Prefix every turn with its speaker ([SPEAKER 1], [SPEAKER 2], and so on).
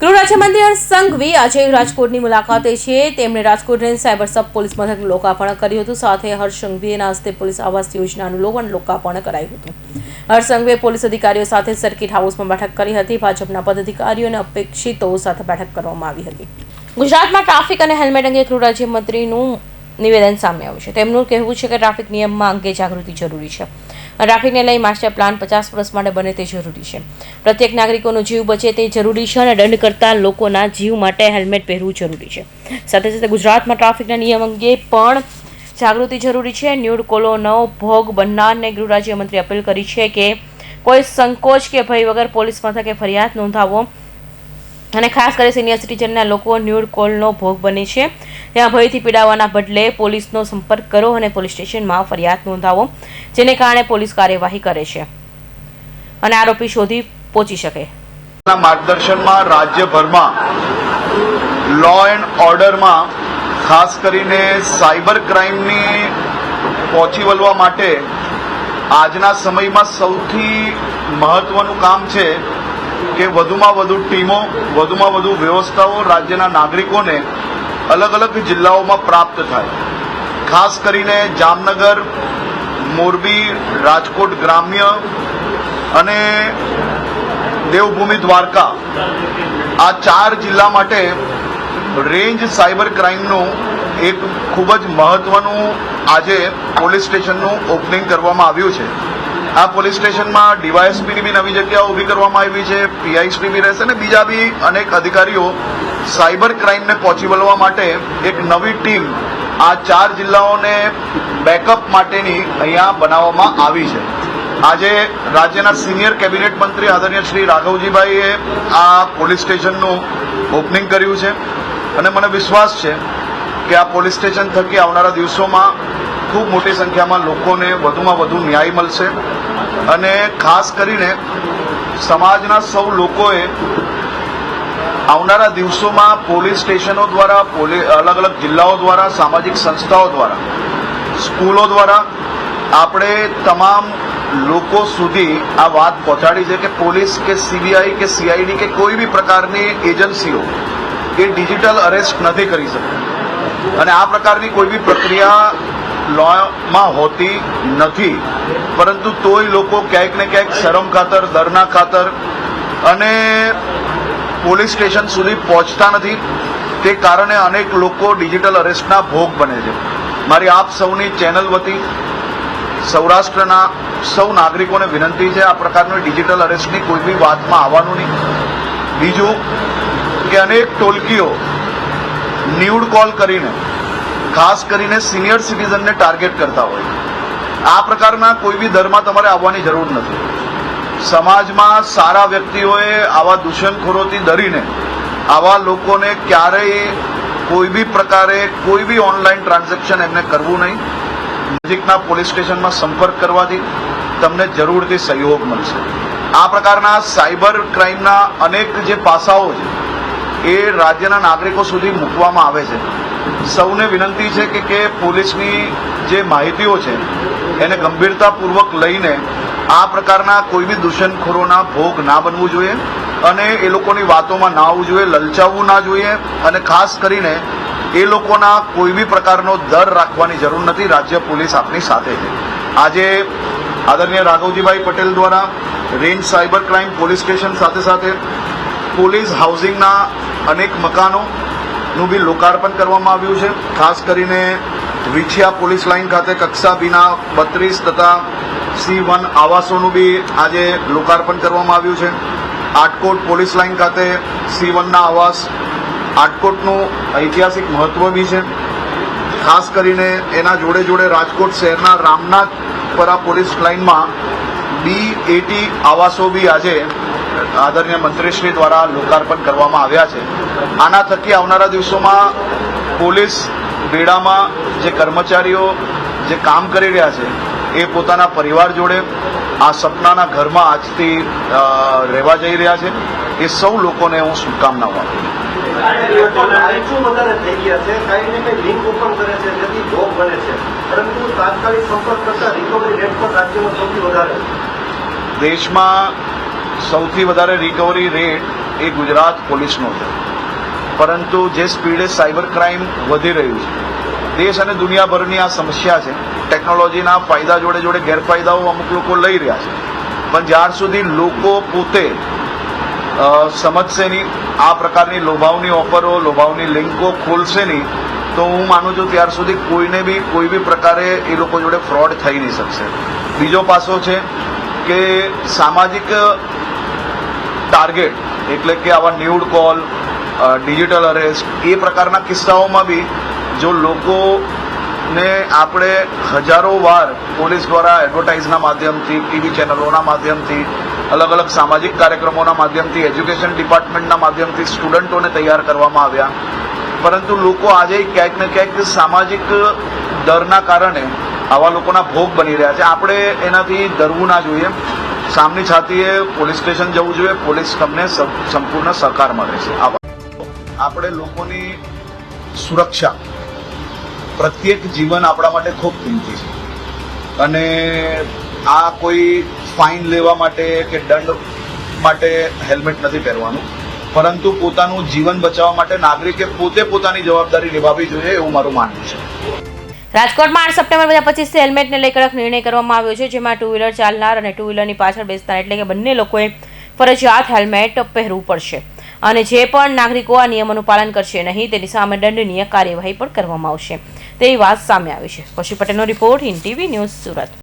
[SPEAKER 1] ગૃહ રાજ્યમંત્રી હર્ષ સંઘવી આજે રાજકોટની મુલાકાતે છે. તેમણે Rajkot range cyber sub police મથકનું લોકાર્પણ કર્યું હતું. સાથે હર્ષ સંઘવીના હસ્તે પોલીસ આવાસ યોજનાનું લોગન લોકાર્પણ કરાયું હતું. હર્ષ સંઘવીએ પોલીસ અધિકારીઓ સાથે સર્કિટ હાઉસમાં બેઠક કરી હતી. ભાજપના પદાધિકારીઓ અને અપેક્ષિતો સાથે બેઠક કરવામાં આવી હતી. ગુજરાતમાં ટ્રાફિક અને હેલ્મેટ અંગે ગૃહ રાજ્યમંત્રીનું નિવેદન સામે આવ્યું છે. તેમનું કહેવું છે કે ટ્રાફિક નિયમમાં અંગે જાગૃતિ જરૂરી છે. ટ્રાફિકને લઈ માસ્ટર પ્લાન પચાસ વર્ષ માટે બને તે જરૂરી છે. પ્રત્યેક નાગરિકોનો જીવ બચે તે જરૂરી છે અને દંડ કરતા લોકોના જીવ માટે હેલ્મેટ પહેરવું જરૂરી છે. સાથે સાથે ગુજરાતમાં ટ્રાફિકના નિયમ અંગે પણ જાગૃતિ જરૂરી છે. ન્યૂડ કોલોનો ભોગ બનનારને ગૃહ રાજ્યમંત્રી અપીલ કરી છે કે કોઈ સંકોચ કે ભય વગર પોલીસ મથકે ફરિયાદ નોંધાવો. અને ખાસ કરી સિનિયર સિટીઝનના લોકો ન્યૂડ કોલનો ભોગ બને છે. ત્યાં ભયથી પીડાવાના બદલે પોલીસનો સંપર્ક કરો અને પોલીસ સ્ટેશનમાં ફરિયાદ નોંધાવો, જેને કારણે પોલીસ કાર્યવાહી કરે છે. અને આરોપી શોધી પહોંચી શકે.
[SPEAKER 2] માર્ગદર્શનમાં રાજ્યભરમાં લો એન્ડ ઓર્ડરમાં ખાસ કરીને સાયબર ક્રાઇમની પહોંચી વળવા માટે આજના સમયમાં સૌથી મહત્વનું કામ છે કે વધુમાં વધુ ટીમો, વધુમાં વધુ વ્યવસ્થાઓ રાજ્યના નાગરિકોને અલગ અલગ જિલ્લાઓમાં પ્રાપ્ત થાય. ખાસ કરીને જામનગર, મોરબી, રાજકોટ ગ્રામ્ય અને દેવભૂમિ દ્વારકા. આ ચાર જિલ્લા માટે રેન્જ સાયબર ક્રાઇમનું એક ખૂબ જ મહત્વનું આજે પોલીસ સ્ટેશનનું ઓપનિંગ કરવામાં આવ્યું છે. આ પોલીસ સ્ટેશનમાં ડીવાયએસપીની બી નવી જગ્યાઓ ઊભી કરવામાં આવી છે પીઆઈસપી બી રહેશે અને બીજા બી અનેક અધિકારીઓ સાયબર ક્રાઇમને પહોંચી વળવા માટે એક નવી ટીમ આ ચાર જિલ્લાઓને બેકઅપ માટેની અહીંયા બનાવવામાં આવી છે. આજે રાજ્યના સિનિયર કેબિનેટ મંત્રી આદરણીય શ્રી રાઘવજીભાઈએ આ પોલીસ સ્ટેશનનું ઓપનિંગ કર્યું છે અને મને વિશ્વાસ છે કે આ પોલીસ સ્ટેશન થકી આવનારા દિવસોમાં ખૂબ મોટી સંખ્યામાં લોકોને વધુમાં વધુ ન્યાય મળશે. અને ખાસ કરીને સમાજના સૌ લોકોએ આવનારા દિવસોમાં પોલીસ સ્ટેશનો દ્વારા અલગ અલગ જિલ્લાઓ દ્વારા, સામાજિક સંસ્થાઓ દ્વારા, સ્કૂલો દ્વારા આપણે તમામ લોકો સુધી આ વાત પહોંચાડી છે કે પોલીસ કે સીબીઆઈ કે સીઆઈડી કે કોઈ બી પ્રકારની એજન્સીઓ એ ડિજિટલ અરેસ્ટ નથી કરી શકતી. અને આ પ્રકારની કોઈ બી પ્રક્રિયા લોમાં હોતી નથી. પરંતુ તોય લોકો ક્યાંક ને ક્યાંક શરમ ખાતર, દરના ખાતર અને પોલીસ સ્ટેશન સુધી પહોંચતા નથી. તે કારણે અનેક લોકો ડિજિટલ અરેસ્ટના ભોગ બને છે. મારી આપ સૌની ચેનલ વતી સૌરાષ્ટ્રના સૌ નાગરિકોને વિનંતી છે આ પ્રકારની ડિજિટલ અરેસ્ટની કોઈ બી વાતમાં આવવાનું નહીં. બીજું કે અનેક ટોલકીઓ ન્યૂડ કોલ કરીને ખાસ કરીને સિનિયર સિટીઝનને ટાર્ગેટ કરતા હોય. આ પ્રકારના કોઈ બી દરમાં તમારે આવવાની જરૂર નથી. સમાજમાં સારા વ્યક્તિઓએ આવા દૂષણખોરોથી ડરીને આવા લોકોને ક્યારેય કોઈ બી પ્રકારે કોઈ બી ઓનલાઈન ટ્રાન્ઝેક્શન એમને કરવું નહીં. નજીકના પોલીસ સ્ટેશનમાં સંપર્ક કરવાથી તમને જરૂરથી સહયોગ મળશે. આ પ્રકારના સાયબર ક્રાઇમના અનેક જે પાસાઓ છે એ રાજ્યના નાગરિકો સુધી મૂકવામાં આવે છે. સૌને વિનંતી છે કે કે પોલીસની જે માહિતીઓ છે, એને ગંભીરતાપૂર્વક લઈને આ પ્રકારના કોઈ બી દૂષણખોરોના ભોગ ના બનવું જોઈએ અને એ લોકોની વાતોમાં ના આવવું જોઈએ, લલચાવવું ના જોઈએ અને ખાસ કરીને એ લોકોના કોઈ બી પ્રકારનો દર રાખવાની જરૂર નથી. રાજ્ય પોલીસ આપની સાથે છે. આજે આદરણીય રાઘવજીભાઈ પટેલ દ્વારા range cyber crime police station સાથે સાથે પોલીસ હાઉસિંગના અનેક મકાનોનું બી લોકાર્પણ કરવામાં આવ્યું છે. ખાસ કરીને વિછિયા પોલીસ લાઇન ખાતે કક્ષા બીના બત્રીસ તથા સી વન આવાસોનું બી આજે લોકાર્પણ કરવામાં આવ્યું છે. આટકોટ પોલીસ લાઇન ખાતે સી વનના આવાસ આટકોટનું ઐતિહાસિક મહત્વ બી છે. ખાસ કરીને એના જોડે જોડે રાજકોટ શહેરના રામનાથપરા પોલીસ લાઇનમાં બી એટી આવાસો બી આજે આદરણીય મંત્રીશ્રી દ્વારા લોકાર્પણ કરવામાં આવ્યા છે. આના થકી આવનારા દિવસોમાં પોલીસ બેડામાં જે કર્મચારીઓ જે કામ કરી રહ્યા છે એ પોતાના પરિવાર જોડે આ સપનાના ઘરમાં આજથી રહેવા જઈ રહ્યા છે. એ સૌ લોકોને હું શુભકામનાઓ આપું. દેશમાં સૌથી વધારે રિકવરી રેટ એ ગુજરાત પોલીસનો છે. પરંતુ જે સ્પીડે સાયબર ક્રાઇમ વધી રહ્યું છે, દેશ અને દુનિયાભરની આ સમસ્યા છે. ટેકનોલોજીના ફાયદા જોડે જોડે ગેરફાયદાઓ અમુક લોકો લઈ રહ્યા છે. પણ જ્યાર સુધી લોકો પોતે સમજશે નહીં, આ પ્રકારની લોભાવની ઓફરો લોભાવની લિંકો ખોલશે નહીં, તો હું માનું છું ત્યાર સુધી કોઈને બી, કોઈ બી પ્રકારે એ લોકો જોડે ફ્રોડ થઈ નહીં શકશે. બીજો પાસો છે કે સામાજિક ટાર્ગેટ એટલે કે આવા ન્યૂડ કોલ ડિજિટલ અરેસ્ટ એ પ્રકારના કિસ્સાઓમાં બી જો લોકોને આપણે હજારો વાર પોલીસ દ્વારા એડવર્ટાઇઝના માધ્યમથી ટીવી ચેનલોના માધ્યમથી અલગ અલગ સામાજિક કાર્યક્રમોના માધ્યમથી એજ્યુકેશન ડિપાર્ટમેન્ટના માધ્યમથી સ્ટુડન્ટોને તૈયાર કરવામાં આવ્યા. પરંતુ લોકો આજે ક્યાંક ને ક્યાંક સામાજિક ડરના કારણે આવા લોકોના ભોગ બની રહ્યા છે. આપણે એનાથી ડરવું ના જોઈએ. સામની છાતીએ પોલીસ સ્ટેશન જવું જોઈએ. પોલીસ તમને સંપૂર્ણ સહકાર મળે છે. આપણે લોકોની સુરક્ષા પ્રત્યેક જીવન આપણા માટે ખૂબ કિંમતી છે. અને આ કોઈ ફાઇન લેવા માટે કે દંડ માટે હેલ્મેટ નથી પહેરવાનું. પરંતુ પોતાનું જીવન બચાવવા માટે નાગરિકે પોતે પોતાની જવાબદારી નિભાવવી જોઈએ એવું મારું માનવું છે.
[SPEAKER 1] રાજકોટમાં આઠ સપ્ટેમ્બર બે હજાર પચીસથી હેલ્મેટને લઈ કડક નિર્ણય કરવામાં આવ્યો છે, જેમાં ટુ વ્હીલર ચાલનાર અને ટુ વ્હીલરની પાછળ બેસનાર એટલે કે બંને લોકોએ ફરજિયાત હેલ્મેટ પહેરવું પડશે અને જે પણ નાગરિકો આ નિયમોનું પાલન કરશે નહીં, તેની સામે દંડનીય કાર્યવાહી પણ કરવામાં આવશે. તેવી વાત સામે આવી છે. કૌશિક પટેલનો report in TV news Surat.